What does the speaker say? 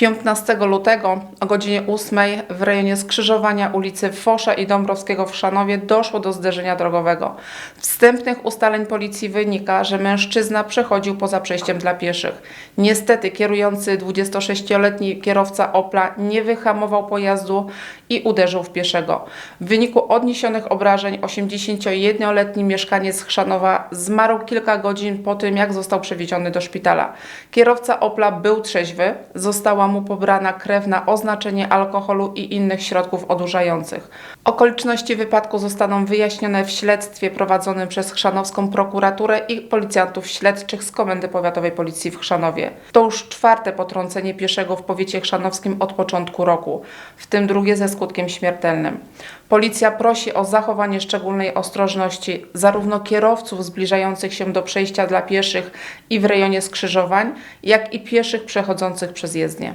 15 lutego o godzinie 8 w rejonie skrzyżowania ulicy Fosza i Dąbrowskiego w Szanowie doszło do zderzenia drogowego. Z wstępnych ustaleń policji wynika, że mężczyzna przechodził poza przejściem dla pieszych. Niestety kierujący 26-letni kierowca Opla nie wyhamował pojazdu i uderzył w pieszego. W wyniku odniesionych obrażeń 81-letni mieszkaniec Chrzanowa zmarł kilka godzin po tym, jak został przewieziony do szpitala. Kierowca Opla był trzeźwy, została mu pobrana krew na oznaczenie alkoholu i innych środków odurzających. Okoliczności wypadku zostaną wyjaśnione w śledztwie prowadzonym przez chrzanowską prokuraturę i policjantów śledczych z Komendy Powiatowej Policji w Chrzanowie. To już czwarte potrącenie pieszego w powiecie chrzanowskim od początku roku, w tym drugie ze skutkiem śmiertelnym. Policja prosi o zachowanie szczególnej ostrożności zarówno kierowców zbliżających się do przejścia dla pieszych i w rejonie skrzyżowań, jak i pieszych przechodzących przez jezdnię.